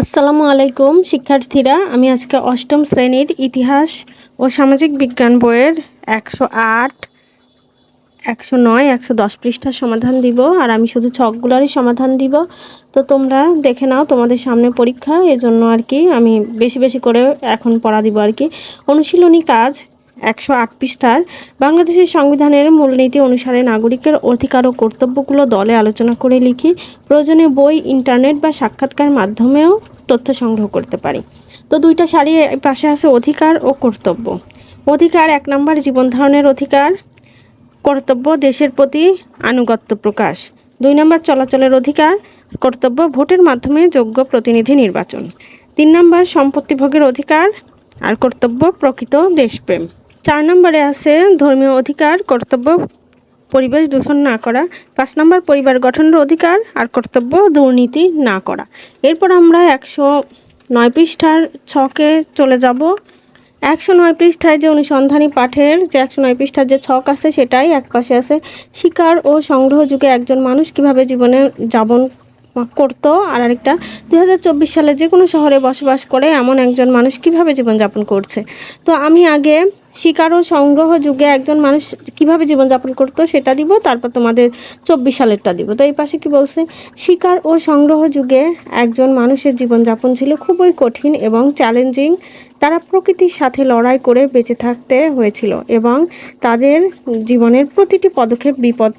আসসালামু আলাইকুম, শিক্ষার্থীরা। আমি আজকে অষ্টম শ্রেণির ইতিহাস ও সামাজিক বিজ্ঞান বইয়ের একশো আট, একশো নয়, একশো দশ পৃষ্ঠার সমাধান দিব। আর আমি শুধু ছকগুলোরই সমাধান দিব। তো তোমরা দেখে নাও তোমাদের সামনে পরীক্ষা। এজন্য আর কি আমি বেশি বেশি করে এখন পড়া দিব আর কি। অনুশীলনী কাজ একশো আট পৃষ্ঠার বাংলাদেশের সংবিধানের মূলনীতি অনুসারে নাগরিকের অধিকার ও কর্তব্যগুলো দলে আলোচনা করে লিখি, প্রয়োজনে বই, ইন্টারনেট বা সাক্ষাৎকার মাধ্যমেও তথ্য সংগ্রহ করতে পারি। তো দুইটা সারি পাশে আছে অধিকার ও কর্তব্য। অধিকার এক নম্বর, জীবন ধারণের অধিকার। কর্তব্য, দেশের প্রতি আনুগত্য প্রকাশ। দুই নম্বর, চলাচলের অধিকার। কর্তব্য, ভোটের মাধ্যমে যোগ্য প্রতিনিধি নির্বাচন। তিন নম্বর, সম্পত্তি ভোগের অধিকার। আর কর্তব্য, প্রকৃত দেশপ্রেম। চার নম্বরে আছে ধর্মীয় অধিকার, কর্তব্য, পরিবেশ দূষণ না করা। পাঁচ নম্বর, পরিবার গঠনের অধিকার আর কর্তব্য দুর্নীতি না করা। এরপর আমরা একশো নয় পৃষ্ঠার ছকে চলে যাব। একশো নয় পৃষ্ঠায় যে অনুসন্ধানী পাঠের যে একশো নয় পৃষ্ঠার যে ছক আছে সেটাই এক পাশে আছে। শিকার ও সংগ্রহ যুগে একজন মানুষ কীভাবে জীবনে যাপন করতো? আর আরেকটা দু হাজার চব্বিশ সালে যে কোনো শহরে বসবাস করে এমন একজন মানুষ কীভাবে জীবনযাপন করছে? তো আমি আগে শিকার ও সংগ্রহ যুগে একজন মানুষ কীভাবে জীবনযাপন করতো সেটা দিব, তারপর তোমাদের চব্বিশ সালেরটা দিব। তো এই পাশে কি বলছে? শিকার ও সংগ্রহ যুগে একজন মানুষের জীবনযাপন ছিল খুবই কঠিন এবং চ্যালেঞ্জিং তারা প্রকৃতির সাথে লড়াই করে বেঁচে থাকতে হয়েছিল এবং তাদের জীবনের প্রতিটি পদক্ষেপ বিপদ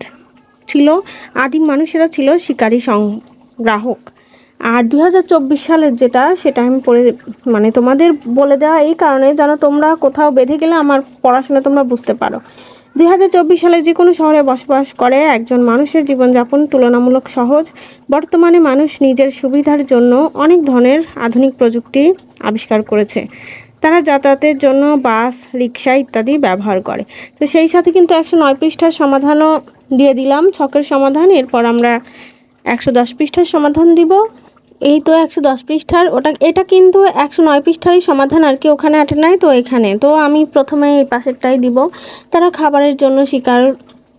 ছিল। আদিম মানুষেরা ছিল শিকারী সংগ্রাহক। আর দুই হাজার চব্বিশ সালের যেটা, সেটা আমি পড়ে মানে তোমাদের বলে দেওয়া এই কারণে যেন তোমরা কোথাও বেঁধে গেলে আমার পড়াশোনা তোমরা বুঝতে পারো। দুই হাজার চব্বিশ সালে যে কোনো শহরে বসবাস করে একজন মানুষের জীবনযাপন তুলনামূলক সহজ। বর্তমানে মানুষ নিজের সুবিধার জন্য অনেক ধরনের আধুনিক প্রযুক্তি আবিষ্কার করেছে। তারা যাতায়াতের জন্য বাস, রিক্সা ইত্যাদি ব্যবহার করে। তো সেই সাথে কিন্তু একশো নয় পৃষ্ঠার সমাধানও দিয়ে দিলাম। ছকের সমাধান, এরপর আমরা একশো দশ পৃষ্ঠার সমাধান দিব। এই তো একশো দশ পৃষ্ঠার, ওটা, এটা কিন্তু একশো নয় পৃষ্ঠারই সমাধান আর কি ওখানে আটে নাই তো এখানে। তো আমি প্রথমে এই পাশেরটাই দিব। তারা খাবারের জন্য শিকার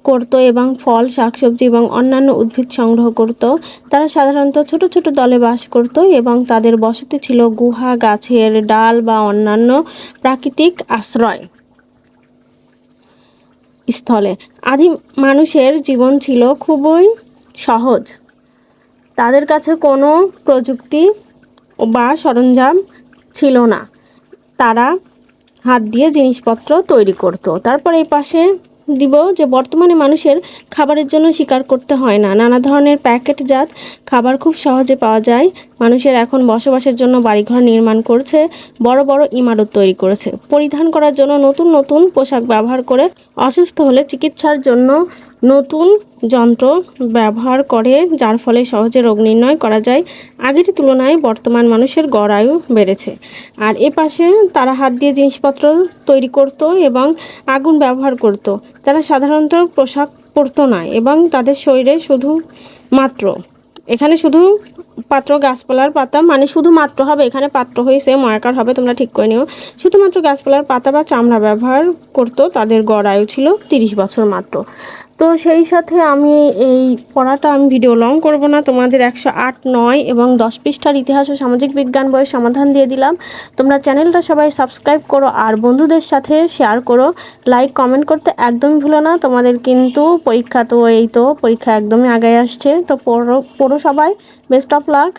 করত এবং ফল, শাকসবজি এবং অন্যান্য উদ্ভিদ সংগ্রহ করত। তারা সাধারণত ছোট ছোট দলে বাস করত এবং তাদের বসতি ছিল গুহা, গাছের ডাল বা অন্যান্য প্রাকৃতিক আশ্রয় স্থলে। আদিম মানুষের জীবন ছিল খুবই সহজ। তাদের কাছে কোনো প্রযুক্তি বা সরঞ্জাম ছিল না। তারা হাত দিয়ে জিনিসপত্র তৈরি করতো। তারপর এই পাশে দিব যে, বর্তমানে মানুষের খাবারের জন্য শিকার করতে হয় না। নানা ধরনের প্যাকেটজাত খাবার খুব সহজে পাওয়া যায়। মানুষের এখন বসবাসের জন্য বাড়িঘর নির্মাণ করছে, বড় বড় ইমারত তৈরি করেছে। পরিধান করার জন্য নতুন নতুন পোশাক ব্যবহার করে অসুস্থ হলে চিকিৎসার জন্য নতুন যন্ত্র ব্যবহার করে, যার ফলে সহজে রোগ নির্ণয় করা যায়। আগের তুলনায় বর্তমান মানুষের গড় আয়ু বেড়েছে। আর এ পাশে তারা হাত দিয়ে জিনিসপত্র তৈরি করত এবং আগুন ব্যবহার করত। তারা সাধারণত পোশাক পরতো না এবং তাদের শরীরে শুধু মাত্র। এখানে শুধু পাত্র গাছপালার পাতা মানে শুধুমাত্র হবে, এখানে পাত্র হয়েছে ময়াকার হবে, তোমরা ঠিক করে নিও। শুধুমাত্র গাছপালার পাতা বা চামড়া ব্যবহার করতো, তাদের গড় আয়ু ছিল তিরিশ বছর মাত্র। তো সেই সাথে আমি এই পড়াটা আমি ভিডিও লং করব না। তোমাদের একশো আট, নয় এবং দশ পৃষ্ঠার ইতিহাস ও সামাজিক বিজ্ঞান বইয়ের সমাধান দিয়ে দিলাম। তোমরা চ্যানেলটা সবাই সাবস্ক্রাইব করো আর বন্ধুদের সাথে শেয়ার করো। লাইক কমেন্ট করতে একদমই ভুলো না। তোমাদের কিন্তু পরীক্ষা তো এই তো, পরীক্ষা একদমই আগে আসছে। তো পড়ো পড়ো সবাই। Best of luck